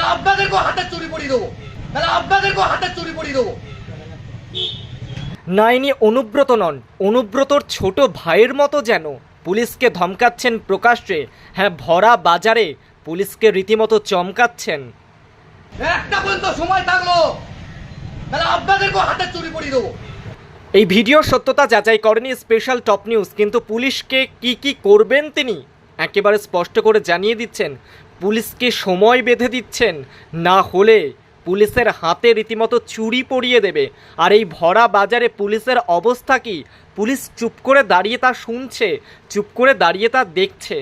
আপনাদেরকেও হাতে চুরি দেবো। তাহলে আপনাদেরকেও হাতে চুরি দেবো। না ইনি অনুব্রত নন। অনুব্রতর ছোট ভাইয়ের মতো যেন। পুলিশকে ধমকাচ্ছেন প্রকাশ্যে। হ্যাঁ ভরা বাজারে পুলিশকে রীতিমতো চমকাচ্ছেন। একটা পর্যন্ত সময় থাকল। তাহলে হাতে চুরি পরিয়ে দেবো। এই ভিডিও সত্যতা যাচাই করেনি স্পেশাল টপ নিউজ কিন্তু পুলিশকে কি কি করবেন তিনি? একেবারে স্পষ্ট করে জানিয়ে দিচ্ছেন পুলিশকে সময় বেঁধে দিচ্ছেন। না হলে পুলিশের হাতে রীতিমতো চুরি পরিয়ে দেবে। আর এই ভরা বাজারে পুলিশের অবস্থা কি? পুলিশ চুপ করে দাঁড়িয়ে তা শুনছে, চুপ করে দাঁড়িয়ে তা দেখছে।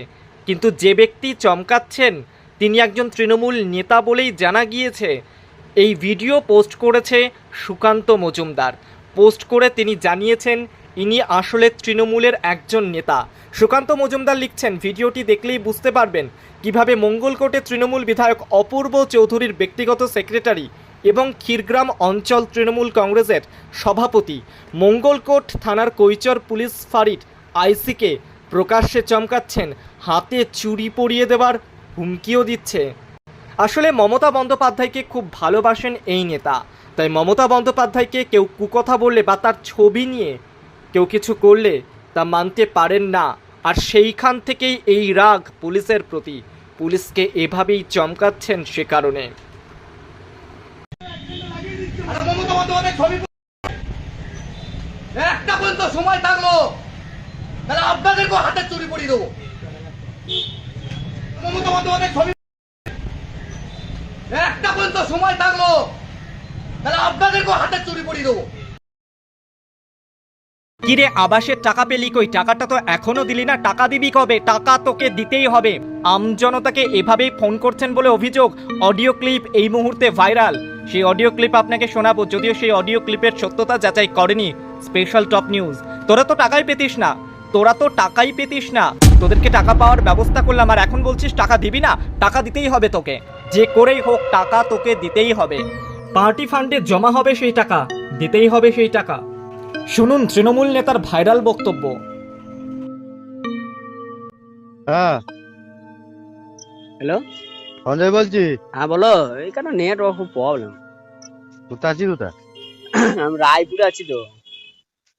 কিন্তু যে ব্যক্তি চমকাচ্ছেন, তিনি একজন তৃণমূল নেতা বলেই জানা গিয়েছে। এই ভিডিও পোস্ট করেছে সুকান্ত মজুমদার। পোস্ট করে তিনি জানিয়েছেন ইনি আসলে তৃণমূলের একজন নেতা। সুকান্ত মজুমদার লিখছেন, ভিডিওটি দেখলেই বুঝতে পারবেন কীভাবে মঙ্গলকোটে তৃণমূল বিধায়ক অপূর্ব চৌধুরীর ব্যক্তিগত সেক্রেটারি এবং ক্ষীরগ্রাম অঞ্চল তৃণমূল কংগ্রেসের সভাপতি। মঙ্গলকোট থানার কৈচর পুলিশ ফাঁড়ির আইসিকে প্রকাশ্যে চমকাচ্ছেন, হাতে চুরি পরিয়ে দেওয়ার হুমকিও দিচ্ছে। আসলে মমতা বন্দ্যোপাধ্যায়কে খুব ভালোবাসেন এই নেতা। তাই মমতা বন্দ্যোপাধ্যায়কে কেউ কুকথা বললে বা তার ছবি নিয়ে কেউ কিছু করলে তা মানতে পারেন না। আর সেইখান থেকেই এই রাগ পুলিশের প্রতি। পুলিশকে এভাবেই চমকাচ্ছেন সে কারণে। একটা পর্যন্ত সময় থাকল। তাহলে আপনাদেরকেও হাতে চুরি পরিয়ে দেবো। একটা সময় থাকল। চুরি দেবো। কিরে আবাসের টাকা পেলি কই? টাকাটা তো এখনও দিলি না, টাকা দিবি কবে? টাকা তোকে দিতেই হবে। আমজনতাকে এভাবেই ফোন করছেন বলে অভিযোগ। অডিও ক্লিপ এই মুহূর্তে ভাইরাল। সেই অডিও ক্লিপ আপনাকে শোনাবো, যদিও সেই অডিও ক্লিপের সত্যতা যাচাই করেনি স্পেশাল টপ নিউজ। তোরা তো টাকাই পেতিস না। তোরা তো টাকাই পেতিস না। তোদেরকে টাকা পাওয়ার ব্যবস্থা করলাম আর এখন বলছিস টাকা দিবি না? টাকা দিতেই হবে তোকে। যে করেই হোক, টাকা তোকে দিতেই হবে। পার্টি ফান্ডে জমা হবে সেই টাকা। দিতেই হবে সেই টাকা। শুনুন তৃণমূল নেতার ভাইরাল বক্তব্য। হ্যাঁ। হ্যালো? সঞ্জয় বলছি। হ্যাঁ বলো। এখানে নেটওয়ার্ক খুব প্রবলেম কোথায় আছি কোথায়? আমি রায়পুরে আছি তো।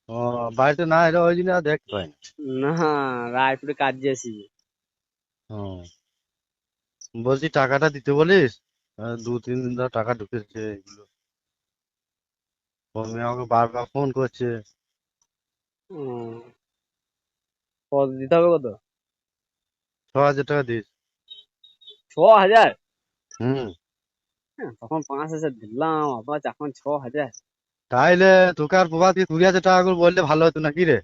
ও বাড়িতে না এটা ওই জন্য দেখতে পাই না। না রায়পুরে কাজে আছি। ও। বলছি টাকাটা দিতে বলিস? দু তিন দিন ধরে টাকা ঢুকেছে এগুলো। মেয়ে আমাকে বারবার ফোন করছে। কত দিতে হবে কত? ছ হাজার টাকা দিস। ছ হাজার হুম। হ্যাঁ, তখন পাঁচ হাজার দিলাম আবার এখন ছ হাজার তাইলে তোকে আর প্রভাতকে কুড়ি হাজার টাকা করে বললে ভালো হতো নাকি রে?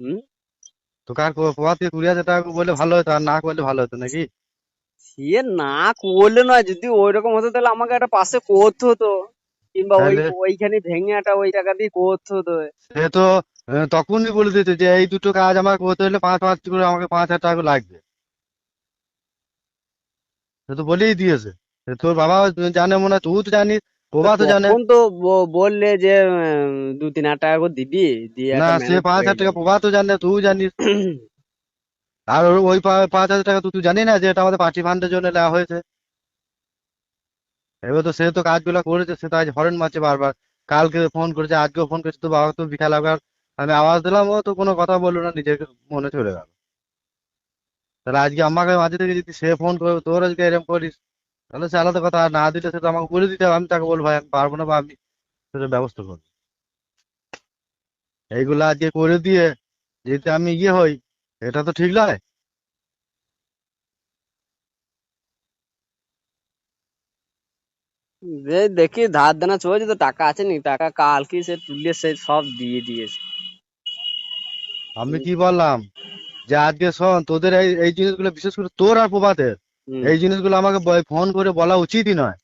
হুম? তোকে আর কুড়ি হাজার টাকা করে বললে ভালো হতো আর না করলে ভালো হতো নাকি সে না করলে নয় যদি ওইরকম হতো তাহলে আমাকে একটা পাশে করতে হতো। কিংবা ওই ওইখানে ভেঙে একটা ওই টাকা দিয়ে করতে হতো। সে তো তখনই বলে দিত যে এই দুটো কাজ আমার করতে হলে পাঁচ পাঁচ করে আমাকে পাঁচ হাজার টাকা লাগবে। সে তো বলেই দিয়েছে। তোর বাবা জানে মনে হয় তুই তো জানিস বাবা তো জানে। তখন তো বললে যে দু তিন হাজার টাকা করে দিবি দিয়ে না সে পাঁচ হাজার টাকা। বাবা তো জানে তুই জানিস। আর ওই পাঁচ হাজার টাকা তো তুই জানি না যে এটা আমাদের পার্টি ফান্ডের জন্য নেওয়া হয়েছে। এবার তো সে তো কাজগুলো করেছে, সে তো আজ হরেন মারছে বারবার। কালকে ফোন করেছে, আজকেও ফোন করেছে, তো বাবা তো বিকাল আবার আমি আওয়াজ দিলাম, ও তো কোনো কথা বলল না, নিজের মনে চলে গেল। তাহলে আজকে আমাকে মাঝে থেকে যদি সে ফোন করে, তোর আজকে এরকম করিস? তাহলে সে আলাদা কথা না দিলে সে তো আমাকে বলে দিতে হবে, আমি তাকে বলব, ভাই, আমি পারব না বা আমি সেটা ব্যবস্থা করব। এইগুলো আজকে করে দিয়ে, যদি আমি ইয়ে হই, এটা তো ঠিক নয়? যে দেখি ধার দেনা চলছে তো টাকা আছে নি টাকা কালকে সে তুলে সে সব দিয়ে দিয়েছে। আমি কি বললাম? যে আজকে শোন তোদের এই এই জিনিসগুলো বিশেষ করে তোর আর প্রভাতের। এই জিনিসগুলো আমাকে ফোন করে বলা উচিতই নয়।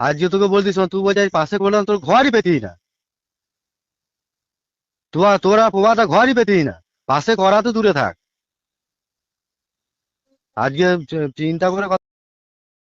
আজকে তোকে বলতিস তুই বলছিস পাশে করলাম তোর ঘরই পেতিস না। তোরা তোরা প্রভাতটা ঘরই পেতিস না। পাশে করা তো দূরে থাক। আজকে চিন্তা করে কথা